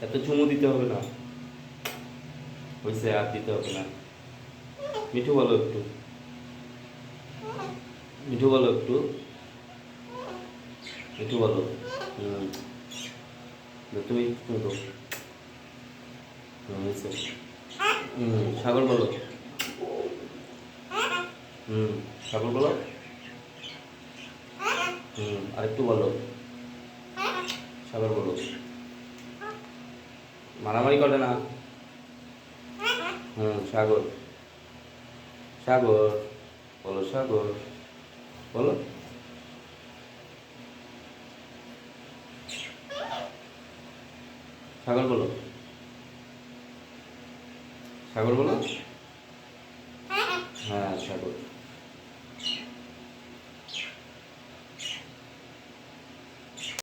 এত চুমু দিতে হবে না। হয়েছে আর দিতে হবে না। মিঠু বলো একটু। মিঠু বলো একটু। মিঠু বলো। তুমি তুমি তো সাগর বলো। হুম, সাগর বলো। হুম, আরেকটু বলো। সাগর বলো। মারামারি করে না? হুম, সাগর। সাগর, বলো সাগর বলো। সাগর বলো। সাগর, বলো। হ্যাঁ সাগর।